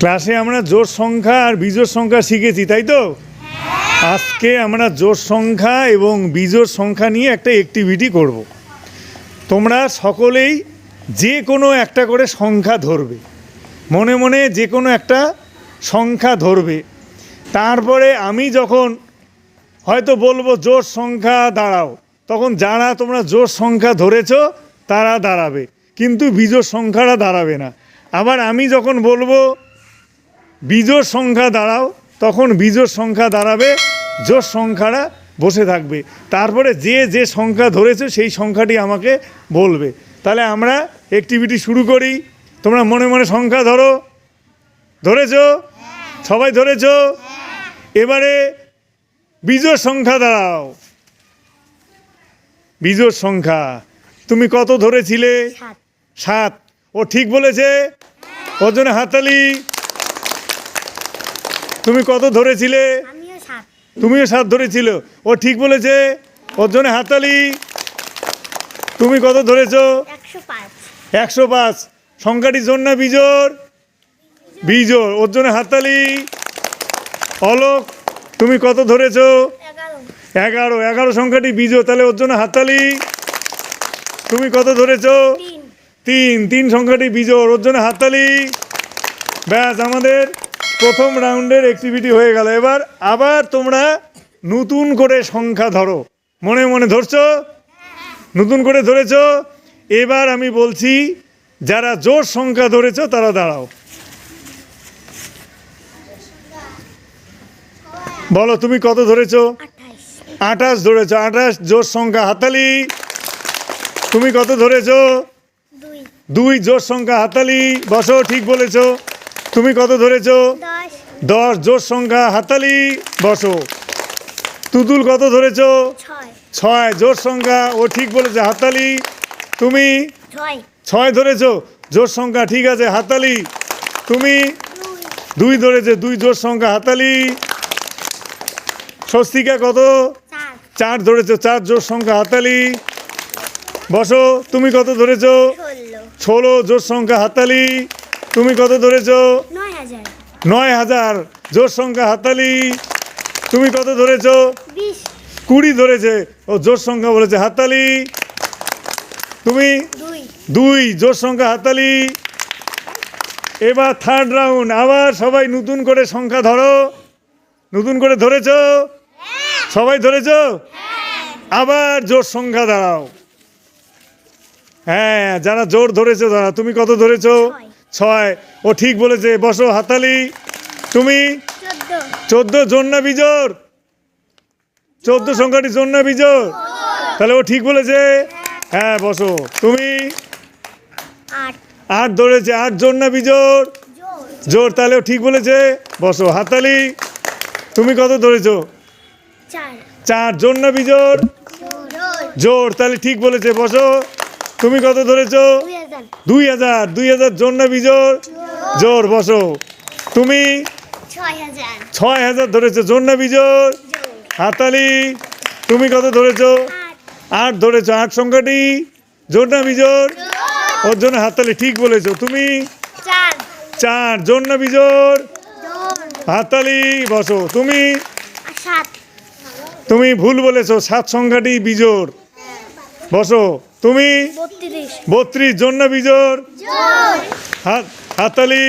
ক্লাসে আমরা জোর সংখ্যা আর বিজোড় সংখ্যা শিখেছি, তাই তো? আজকে আমরা জোর সংখ্যা এবং বিজোড় সংখ্যা নিয়ে একটা অ্যাক্টিভিটি করব। তোমরা সকলেই যে কোনো একটা করে সংখ্যা ধরবে। মনে মনে যে কোনো একটা সংখ্যা ধরবে। তারপরে আমি যখন হয়তো বলব জোর সংখ্যা দাঁড়াও, তখন যারা তোমরা জোর সংখ্যা ধরেছ, তারা দাঁড়াবে। কিন্তু বিজোড় সংখ্যাটা দাঁড়াবে না। আবার আমি যখন বলব বিজোড় সংখ্যা দাঁড়াও তখন বিজোড় সংখ্যা দাঁড়াবে জোর সংখ্যাটা বসে থাকবে। তারপরে যে যে সংখ্যা ধরেছে সেই সংখ্যাটি আমাকে বলবে। তাহলে আমরা অ্যাক্টিভিটি শুরু করি। তোমরা মনে মনে সংখ্যা ধরো। ধরেছো? সবাই ধরেছ? এবারে বিজোড় সংখ্যা দাঁড়াও। বিজোড় সংখ্যা তুমি কত ধরেছিলে? সাত। ও ঠিক বলেছে? ওর জন্য হাততালি। তুমি কত ধরেছিলে? তুমিও সাত ধরেছিল। ও ঠিক বলেছে। ওর জন্য হাততালি। তুমি কত ধরেছ? একশো পাঁচ। সংখ্যাটি জোর না বিজোর বিজোর ওর জন্য হাততালি। অলোক তুমি কত ধরেছ? এগারো। এগারো। সংখ্যাটি বিজোর তাহলে ওর জন্য হাততালি। তুমি কত ধরেছ? তিন। তিন সংখ্যাটি বিজোড়। ওর জন্য হাততালি। ব্যাস আমাদের প্রথম রাউন্ডের অ্যাক্টিভিটি হয়ে গেল। এবার আবার তোমরা নতুন করে সংখ্যা ধরো। মনে মনে ধরছ? নতুন করে ধরেছ? এবার আমি বলছি যারা জোর সংখ্যা ধরেছো তারা দাঁড়াও। বলো তুমি কত ধরেছো? আঠাশ ধরেছো। আঠাশ জোর সংখ্যা হাতালি। তুমি কত ধরেছো? দুই জোর সংখ্যা হাতালি। বসো ঠিক বলেছ। তুমি কত ধরেছো? দশ। জোর সংখ্যা হাতালি বসো। তুতুল কত ধরেছো? ছয়। জোর সংখ্যা ও ঠিক বলেছে হাতালি। তুমি ছয়। ধরেছো? জোর সংখ্যা ঠিক আছে হাতালি। তুমি দুই। ধরেছে দুই জোর সংখ্যা হাতালি। স্বস্তিকা কত? চার। ধরেছো চার জোর সংখ্যা হাতালি। বসো তুমি কত ধরেছো? ষোলো। জোর সংখ্যা হাতালি। তুমি কত ধরেছো? নয় হাজার। জোর সংখ্যা হাতালি তুমি কত ধরেছো? কুড়ি ধরেছে। ও জোর সংখ্যা বলেছে হাতালি তুমি? দুই। দুই। জোর সংখ্যা হাতালি এবার থার্ড রাউন্ড আবার সবাই নতুন করে সংখ্যা ধরো। নতুন করে ধরেছো? সবাই ধরেছ? আবার জোর সংখ্যা দাঁড়াও। হ্যাঁ যারা জোর ধরেছো তারা। তুমি কত ধরেছো? ছয়। ও ঠিক বলেছে বসো হাতালি। তুমি? চোদ্দ। চোদ্দ জোর না বিজোর চোদ্দ সংখ্যাটি জোর না বিজোর তাহলে ও ঠিক বলেছে? হ্যাঁ বসো। তুমি? আট। ধরেছে আট জোর না বিজোর জোর তাহলে ও ঠিক বলেছে? বসো হাতালি। তুমি কত ধরেছো? চার। চার জোর না বিজোর জোর জোর তাহলে ঠিক বলেছে বসো। তুমি কত ধরেছো? দুই হাজার দুই হাজার জোর বিজোর? জোর। বসো। তুমি? ছয় হাজার। ধরেছো না বিজোর? হাতালি তুমি কত ধরেছো? আট। ধরেছো আট সংখ্যাটি? জোর না বিজোর? ওর জন্য হাততালি ঠিক বলেছ। তুমি? চার। জোর না বিজোর? জোর। হাততালি বসো। তুমি? তুমি ভুল বলেছ সাত সংখ্যাটি বিজোর। বসো। তুমি? বত্রিশ। জন্য বিজোর হাতালি হাত হাততালি।